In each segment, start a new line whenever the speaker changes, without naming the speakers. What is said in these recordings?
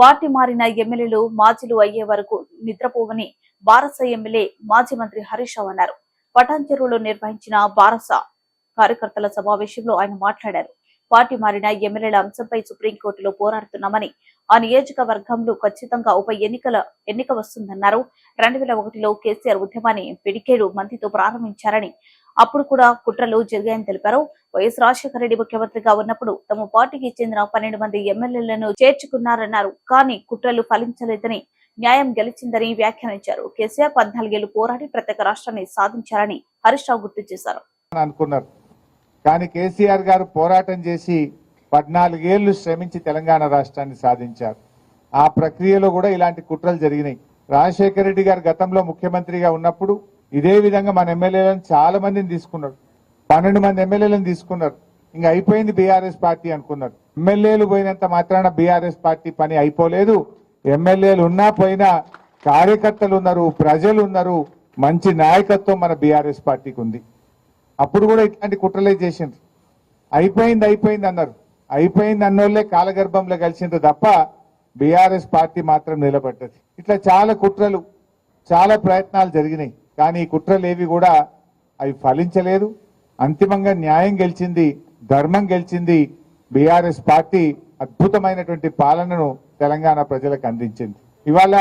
Party మారిన ఎమ్మెల్యేలు మాజీలు అయ్యే వరకు నిద్రపోవని బారస ఎమ్మెల్యే మాజీ మంత్రి హరీష్ రావు అన్నారు. పటాన్చెరువులో నిర్వహించిన బారస కార్యకర్తల సమావేశంలో ఆయన మాట్లాడారు. పార్టీ మారిన ఎమ్మెల్యేల అంశంపై సుప్రీంకోర్టులో పోరాడుతున్నామని ఆ నియోజకవర్గంలో ఖచ్చితంగా ఉప ఎన్నికల ఎన్నిక వస్తుందన్నారు. రెండు వేల ఒకటిలో కేసీఆర్ ఉద్యమాన్ని పిడికేడు మందితో ప్రారంభించారని అప్పుడు కూడా కుట్రలు జరిగాయని తెలిపారు. వైఎస్ రాజశేఖర రెడ్డి ముఖ్యమంత్రిగా ఉన్నప్పుడు తమ పార్టీకి చెందిన పన్నెండు మంది ఎమ్మెల్యేలను చేర్చుకున్నారన్నారు. కానీ కుట్రలు ఫలించలేదని న్యాయం గెలిచిందని వ్యాఖ్యానించారు. కేసీఆర్ పద్నాలుగేళ్ళు పోరాడి ప్రత్యేక రాష్ట్రాన్ని సాధించారని హరీష్ రావు గుర్తు చేశారు.
అని అనుకున్నారు. కానీ కేసీఆర్ గారు పోరాటం చేసి పద్నాలుగేళ్ళు శ్రమించి తెలంగాణ రాష్ట్రాన్ని సాధించారు. ఆ ప్రక్రియలో కూడా ఇలాంటి కుట్రలు జరిగినాయి. రాజశేఖర రెడ్డి గారు గతంలో ముఖ్యమంత్రిగా ఉన్నప్పుడు ఇదే విధంగా మన ఎమ్మెల్యేలను చాలా మందిని తీసుకున్నారు పన్నెండు మంది ఎమ్మెల్యేలను తీసుకున్నారు. ఇంకా అయిపోయింది బీఆర్ఎస్ పార్టీ అనుకున్నారు ఎమ్మెల్యేలు పోయినంత మాత్రాన బీఆర్ఎస్ పార్టీ పని అయిపోలేదు. ఎమ్మెల్యేలు ఉన్నా పోయినా కార్యకర్తలు ఉన్నారు ప్రజలు ఉన్నారు మంచి నాయకత్వం మన బీఆర్ఎస్ పార్టీకి ఉంది. అప్పుడు కూడా ఇట్లాంటి కుట్రలే చేసిండ్రు. అయిపోయింది అయిపోయింది అన్నారు. అయిపోయింది అన్నోళ్ళే కాలగర్భంలో కలిసిండ్రు తప్ప బీఆర్ఎస్ పార్టీ మాత్రం నిలబడ్డది. ఇట్లా చాలా కుట్రలు చాలా ప్రయత్నాలు జరిగినాయి. కానీ కుట్రలేవి కూడా అవి ఫలించలేదు. అంతిమంగా న్యాయం గెలిచింది ధర్మం గెలిచింది బీఆర్ఎస్ పార్టీ అద్భుతమైనటువంటి పాలనను తెలంగాణ ప్రజలకు అందించింది. ఇవాళ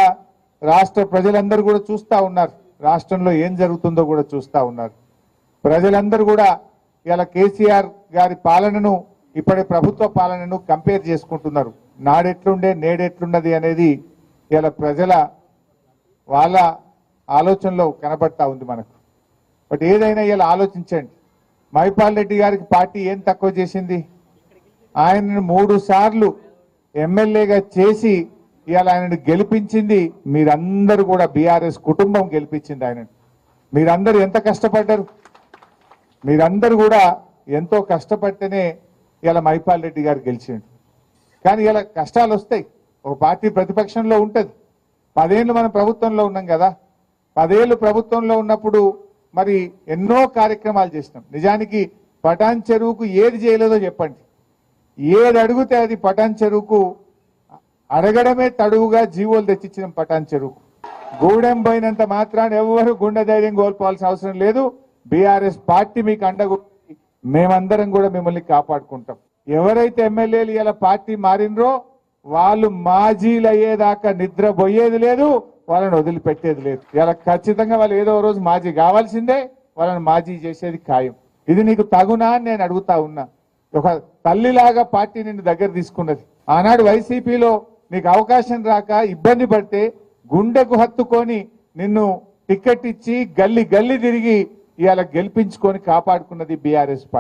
రాష్ట్ర ప్రజలందరూ కూడా చూస్తూ ఉన్నారు. రాష్ట్రంలో ఏం జరుగుతుందో కూడా చూస్తూ ఉన్నారు. ప్రజలందరూ కూడా ఇలా కేసీఆర్ గారి పాలనను ఇప్పటి ప్రభుత్వ పాలనను కంపేర్ చేసుకుంటున్నారు. నాడెట్లుండే నేడెట్లున్నది అనేది ఇలా ప్రజల వాళ్ళ ఆలోచనలో కనబడతా ఉంది మనకు. బట్ ఏదైనా ఇలా ఆలోచించండి. మైపాల్ రెడ్డి గారికి పార్టీ ఏం తక్కువ చేసింది? ఆయనను మూడు సార్లు ఎమ్మెల్యేగా చేసి ఇవాళ ఆయనను గెలిపించింది మీరందరూ కూడా బీఆర్ఎస్ కుటుంబం గెలిపించింది ఆయనను. మీరందరూ ఎంత కష్టపడ్డారు? మీరందరూ కూడా ఎంతో కష్టపడితేనే ఇలా మైపాల్ రెడ్డి గారు గెలిచిండు. కానీ ఇలా కష్టాలు వస్తాయి. ఒక పార్టీ ప్రతిపక్షంలో ఉంటుంది. పదేళ్ళు మనం ప్రభుత్వంలో ఉన్నాం కదా. పదేళ్ళు ప్రభుత్వంలో ఉన్నప్పుడు మరి ఎన్నో కార్యక్రమాలు చేసినాం. నిజానికి పటాన్ చెరువుకు ఏది చేయలేదో చెప్పండి. ఏది అడిగితే అది పటాన్ చెరువుకు అడగడమే తడువుగా జీవోలు తెచ్చిచ్చినాం పటాన్ చెరువుకు. గూడెం పోయినంత మాత్రాన్ని ఎవరు గుండె ధైర్యం కోల్పోవాల్సిన అవసరం లేదు. బీఆర్ఎస్ పార్టీ మీకు అండగొట్టి మేమందరం కూడా మిమ్మల్ని కాపాడుకుంటాం. ఎవరైతే ఎమ్మెల్యేలు ఇలా పార్టీ మారినరో వాళ్ళు మాజీలు అయ్యేదాకా నిద్ర పోయేది లేదు. వాళ్ళని వదిలిపెట్టేది లేదు. ఇలా ఖచ్చితంగా వాళ్ళు ఏదో రోజు మాజీ కావాల్సిందే వాళ్ళని మాజీ చేసేది ఖాయం. ఇది నీకు తగునా అని నేను అడుగుతా ఉన్నా. ఒక తల్లిలాగా పార్టీ నిన్ను దగ్గర తీసుకున్నది. ఆనాడు వైసీపీలో నీకు అవకాశం రాక ఇబ్బంది పడితే గుండెకు హత్తుకొని నిన్ను టికెట్ ఇచ్చి గల్లి గల్లి తిరిగి ఇవాళ గెలిపించుకొని కాపాడుకున్నది బీఆర్ఎస్ పార్టీ.